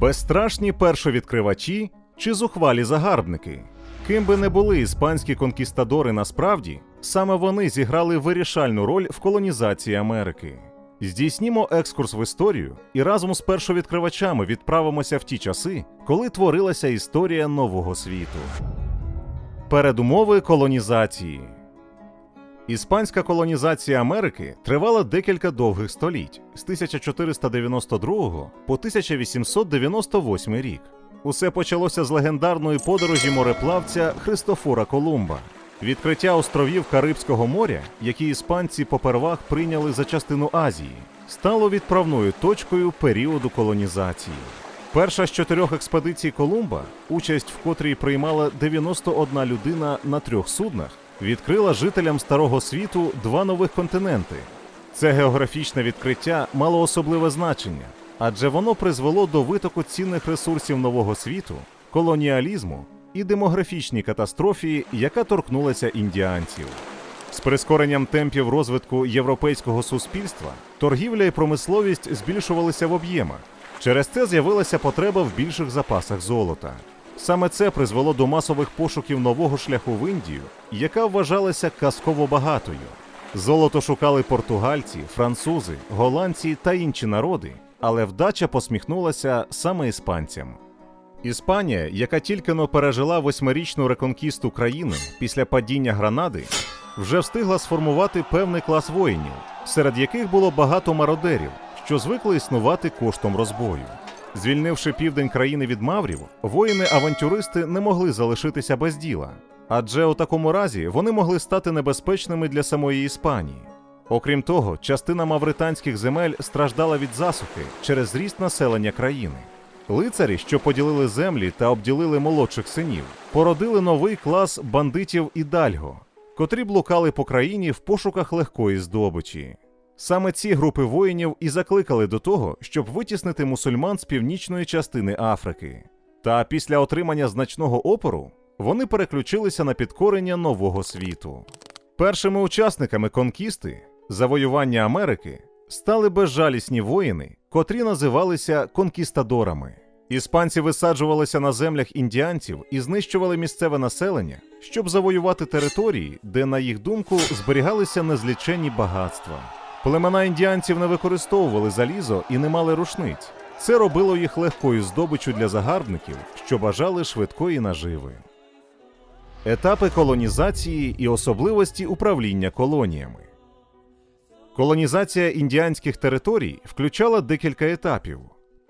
Безстрашні першовідкривачі чи зухвалі загарбники. Ким би не були іспанські конкістадори насправді, саме вони зіграли вирішальну роль в колонізації Америки. Здійснімо екскурс в історію і разом з першовідкривачами відправимося в ті часи, коли творилася історія нового світу. Передумови колонізації. Іспанська колонізація Америки тривала декілька довгих століть з 1492 по 1898 рік. Усе почалося з легендарної подорожі мореплавця Христофора Колумба. Відкриття островів Карибського моря, які іспанці попервах прийняли за частину Азії, стало відправною точкою періоду колонізації. Перша з чотирьох експедицій Колумба, участь в котрій приймала 91 людина на трьох суднах, відкрила жителям Старого світу два нових континенти. Це географічне відкриття мало особливе значення, адже воно призвело до витоку цінних ресурсів нового світу, колоніалізму і демографічній катастрофі, яка торкнулася індіанців. З прискоренням темпів розвитку європейського суспільства торгівля і промисловість збільшувалися в об'ємах. Через це з'явилася потреба в більших запасах золота. Саме це призвело до масових пошуків нового шляху в Індію, яка вважалася казково багатою. Золото шукали португальці, французи, голландці та інші народи, але вдача посміхнулася саме іспанцям. Іспанія, яка тільки но пережила восьмирічну реконкісту країни після падіння Гранади, вже встигла сформувати певний клас воїнів, серед яких було багато мародерів, що звикли існувати коштом розбою. Звільнивши південь країни від маврів, воїни-авантюристи не могли залишитися без діла, адже у такому разі вони могли стати небезпечними для самої Іспанії. Окрім того, частина мавританських земель страждала від засухи через зріст населення країни. Лицарі, що поділили землі та обділили молодших синів, породили новий клас бандитів і дальго, котрі блукали по країні в пошуках легкої здобичі. Саме ці групи воїнів і закликали до того, щоб витіснити мусульман з північної частини Африки. Та після отримання значного опору вони переключилися на підкорення нового світу. Першими учасниками конкісти, завоювання Америки, стали безжалісні воїни, котрі називалися конкістадорами. Іспанці висаджувалися на землях індіанців і знищували місцеве населення, щоб завоювати території, де, на їх думку, зберігалися незліченні багатства. Племена індіанців не використовували залізо і не мали рушниць. Це робило їх легкою здобиччю для загарбників, що бажали швидкої наживи. Етапи колонізації і особливості управління колоніями. Колонізація індіанських територій включала декілька етапів.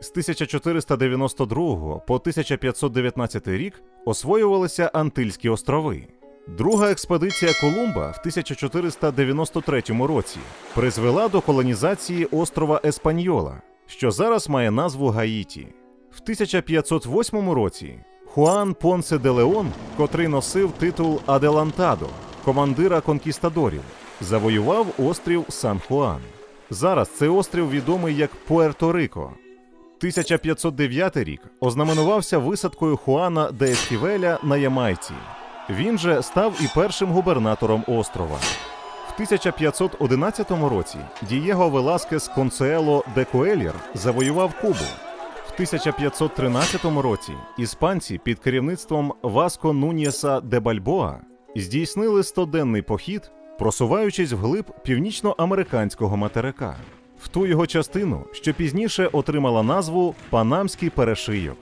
З 1492 по 1519 рік освоювалися Антильські острови. Друга експедиція Колумба в 1493 році призвела до колонізації острова Еспаньола, що зараз має назву Гаїті. В 1508 році Хуан Понсе де Леон, котрий носив титул Аделантадо, командира конкістадорів, завоював острів Сан-Хуан. Зараз цей острів відомий як Пуерто-Рико. 1509 рік ознаменувався висадкою Хуана де Есківеля на Ямайці. Він же став і першим губернатором острова. В 1511 році Дієго Веласкес Консуело де Коельєр завоював Кубу. В 1513 році іспанці під керівництвом Васко Нуніеса де Бальбоа здійснили стоденний похід, просуваючись вглиб північноамериканського материка, в ту його частину, що пізніше отримала назву Панамський перешийок.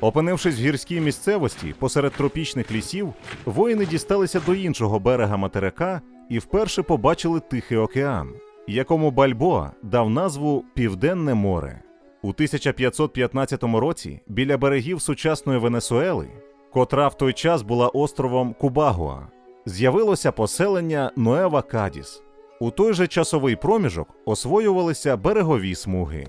Опинившись в гірській місцевості посеред тропічних лісів, воїни дісталися до іншого берега материка і вперше побачили Тихий океан, якому Бальбоа дав назву Південне море. У 1515 році біля берегів сучасної Венесуели, котра в той час була островом Кубагуа, з'явилося поселення Ноева Кадіс. У той же часовий проміжок освоювалися берегові смуги.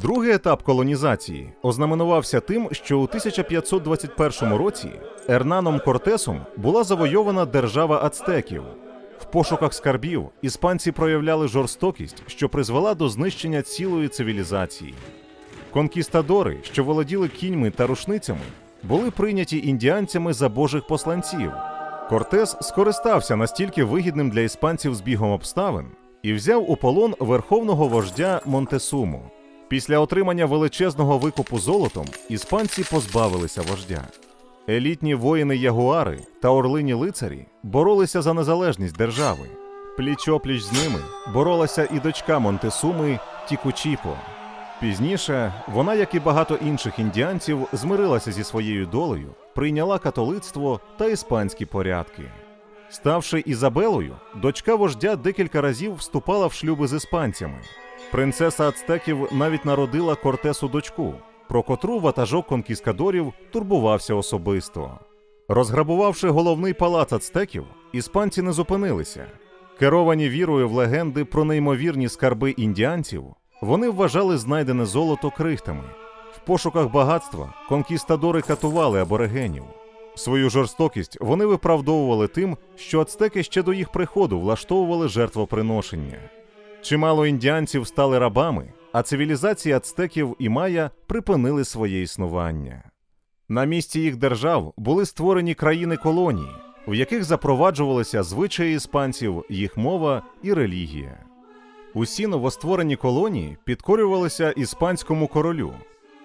Другий етап колонізації ознаменувався тим, що у 1521 році Ернаном Кортесом була завойована держава ацтеків. В пошуках скарбів іспанці проявляли жорстокість, що призвела до знищення цілої цивілізації. Конкістадори, що володіли кіньми та рушницями, були прийняті індіанцями за божих посланців. Кортес скористався настільки вигідним для іспанців збігом обставин і взяв у полон верховного вождя Монтесуму. Після отримання величезного викупу золотом іспанці позбавилися вождя. Елітні воїни Ягуари та орлині лицарі боролися за незалежність держави. Пліч-опліч з ними боролася і дочка Монтесуми Тікучіпо. Пізніше вона, як і багато інших індіанців, змирилася зі своєю долею, прийняла католицтво та іспанські порядки. Ставши Ізабелою, дочка вождя декілька разів вступала в шлюби з іспанцями. Принцеса ацтеків навіть народила Кортесу дочку, про котру ватажок конкіскадорів турбувався особисто. Розграбувавши головний палац ацтеків, іспанці не зупинилися. Керовані вірою в легенди про неймовірні скарби індіанців, вони вважали знайдене золото крихтами. В пошуках багатства конкістадори катували аборигенів. Свою жорстокість вони виправдовували тим, що ацтеки ще до їх приходу влаштовували жертвоприношення. Чимало індіанців стали рабами, а цивілізації ацтеків і майя припинили своє існування. На місці їх держав були створені країни-колонії, в яких запроваджувалися звичаї іспанців, їх мова і релігія. Усі новостворені колонії підкорювалися іспанському королю.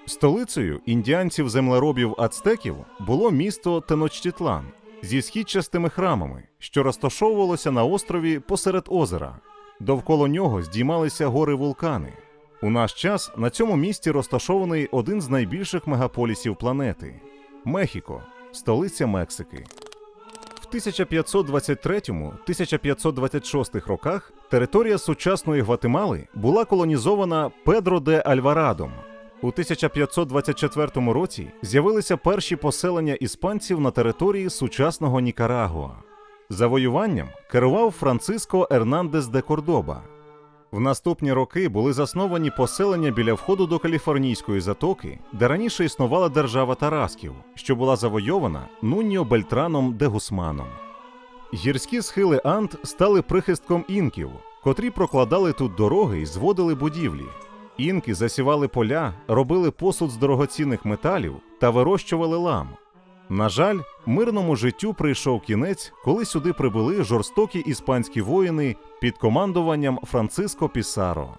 Столицею індіанців-землеробів ацтеків було місто Теночтітлан зі східчастими храмами, що розташовувалося на острові посеред озера. Довкола нього здіймалися гори вулкани. У наш час на цьому місці розташований один з найбільших мегаполісів планети Мехіко, столиця Мексики. В 1523-1526 роках територія сучасної Гватемали була колонізована Педро де Альварадом. У 1524 році з'явилися перші поселення іспанців на території сучасного Нікарагуа. Завоюванням керував Франциско Ернандес де Кордоба. В наступні роки були засновані поселення біля входу до Каліфорнійської затоки, де раніше існувала держава Тарасків, що була завойована Нуньо Бельтраном де Гусманом. Гірські схили Анд стали прихистком інків, котрі прокладали тут дороги і зводили будівлі. Інки засівали поля, робили посуд з дорогоцінних металів та вирощували лам. На жаль, мирному життю прийшов кінець, коли сюди прибули жорстокі іспанські воїни під командуванням Франциско Пісаро.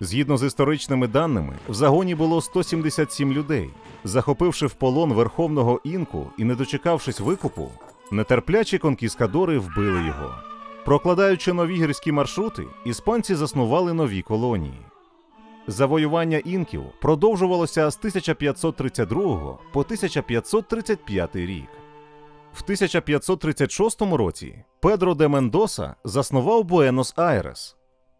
Згідно з історичними даними, в загоні було 177 людей. Захопивши в полон верховного інку і не дочекавшись викупу, нетерплячі конкіскадори вбили його. Прокладаючи нові гірські маршрути, іспанці заснували нові колонії. Завоювання інків продовжувалося з 1532 по 1535 рік. В 1536 році Педро де Мендоса заснував Буенос-Айрес.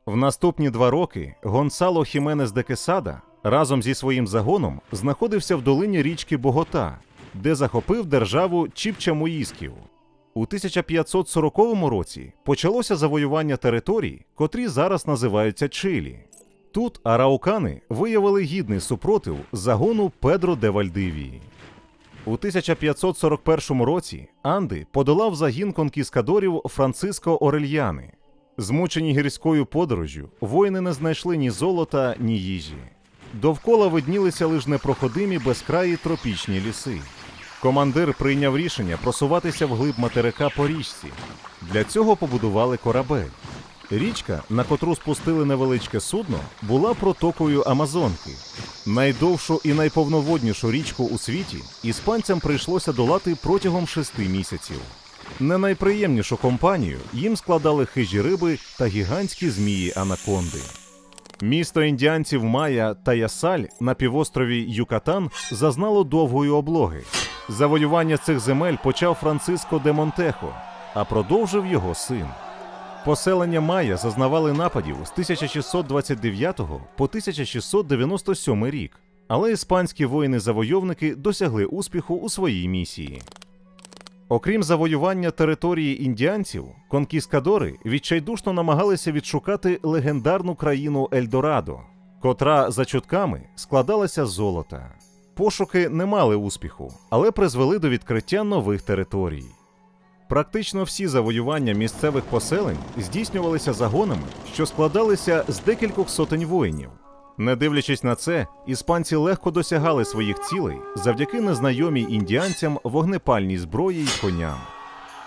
В наступні два роки Гонсало Хіменес де Кесада разом зі своїм загоном знаходився в долині річки Богота, де захопив державу Чіпчамуїсків. У 1540 році почалося завоювання територій, котрі зараз називаються Чилі. Тут араукани виявили гідний супротив загону Педро де Вальдивії. У 1541 році Анди подолав загін конкіскадорів Франциско Орельяни. Змучені гірською подорожжю, воїни не знайшли ні золота, ні їжі. Довкола виднілися лише непроходимі безкраї тропічні ліси. Командир прийняв рішення просуватися вглиб материка по річці. Для цього побудували корабель. Річка, на котру спустили невеличке судно, була протокою Амазонки. Найдовшу і найповноводнішу річку у світі іспанцям прийшлося долати протягом шести місяців. Не найприємнішу компанію їм складали хижі риби та гігантські змії анаконди. Місто індіанців Майя та Ясаль на півострові Юкатан зазнало довгої облоги. Завоювання цих земель почав Франциско де Монтехо, а продовжив його син. Поселення Майя зазнавали нападів з 1629 по 1697 рік, але іспанські воїни-завойовники досягли успіху у своїй місії. Окрім завоювання території індіанців, конкіскадори відчайдушно намагалися відшукати легендарну країну Ельдорадо, котра за чутками складалася з золота. Пошуки не мали успіху, але призвели до відкриття нових територій. Практично всі завоювання місцевих поселень здійснювалися загонами, що складалися з декількох сотень воїнів. Не дивлячись на це, іспанці легко досягали своїх цілей завдяки незнайомій індіанцям вогнепальній зброї й коням.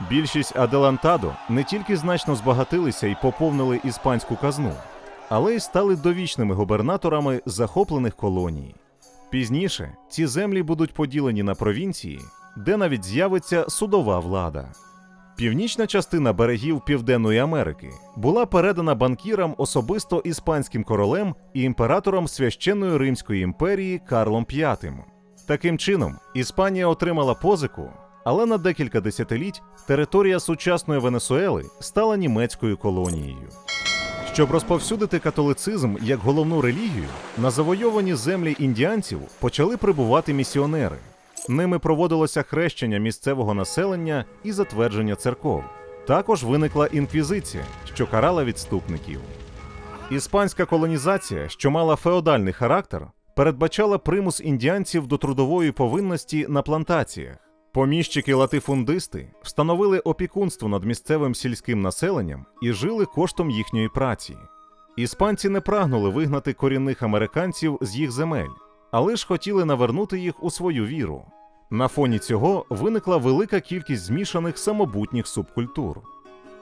Більшість Аделантадо не тільки значно збагатилися і поповнили іспанську казну, але й стали довічними губернаторами захоплених колоній. Пізніше ці землі будуть поділені на провінції, де навіть з'явиться судова влада. Північна частина берегів Південної Америки була передана банкірам особисто іспанським королем і імператором священної Римської імперії Карлом V. Таким чином, Іспанія отримала позику, але на декілька десятиліть територія сучасної Венесуели стала німецькою колонією. Щоб розповсюдити католицизм як головну релігію, на завойовані землі індіанців почали прибувати місіонери. Ними проводилося хрещення місцевого населення і затвердження церков. Також виникла інквізиція, що карала відступників. Іспанська колонізація, що мала феодальний характер, передбачала примус індіанців до трудової повинності на плантаціях. Поміщики-латифундисти встановили опікунство над місцевим сільським населенням і жили коштом їхньої праці. Іспанці не прагнули вигнати корінних американців з їх земель, але ж хотіли навернути їх у свою віру. На фоні цього виникла велика кількість змішаних самобутніх субкультур.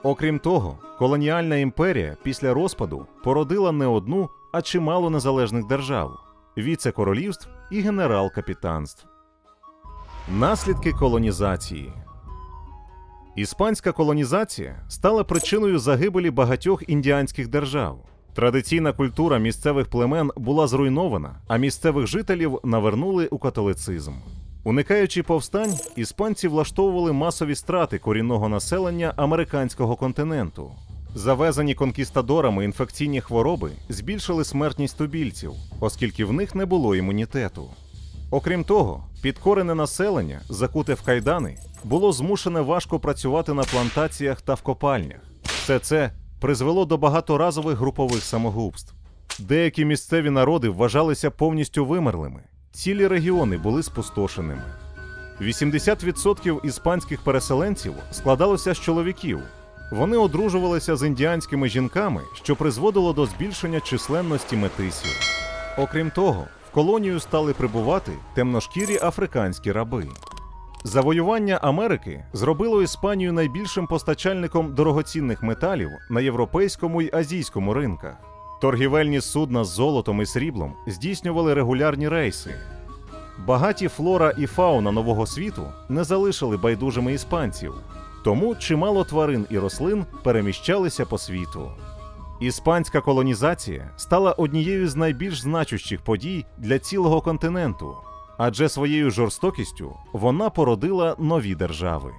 Окрім того, колоніальна імперія після розпаду породила не одну, а чимало незалежних держав, віце-королівств і генерал-капітанств. Наслідки колонізації Іспанська колонізація стала причиною загибелі багатьох індіанських держав. Традиційна культура місцевих племен була зруйнована, а місцевих жителів навернули у католицизм. Уникаючи повстань, іспанці влаштовували масові страти корінного населення американського континенту. Завезені конкістадорами інфекційні хвороби збільшили смертність тубільців, оскільки в них не було імунітету. Окрім того, підкорене населення, закуте в кайдани, було змушене важко працювати на плантаціях та в копальнях. Все це призвело до багаторазових групових самогубств. Деякі місцеві народи вважалися повністю вимерлими, цілі регіони були спустошеними. 80% іспанських переселенців складалося з чоловіків. Вони одружувалися з індіанськими жінками, що призводило до збільшення численності метисів. Окрім того, в колонію стали прибувати темношкірі африканські раби. Завоювання Америки зробило Іспанію найбільшим постачальником дорогоцінних металів на європейському й азійському ринках. Торгівельні судна з золотом і сріблом здійснювали регулярні рейси. Багаті флора і фауна нового світу не залишили байдужими іспанців, тому чимало тварин і рослин переміщалися по світу. Іспанська колонізація стала однією з найбільш значущих подій для цілого континенту, адже своєю жорстокістю вона породила нові держави.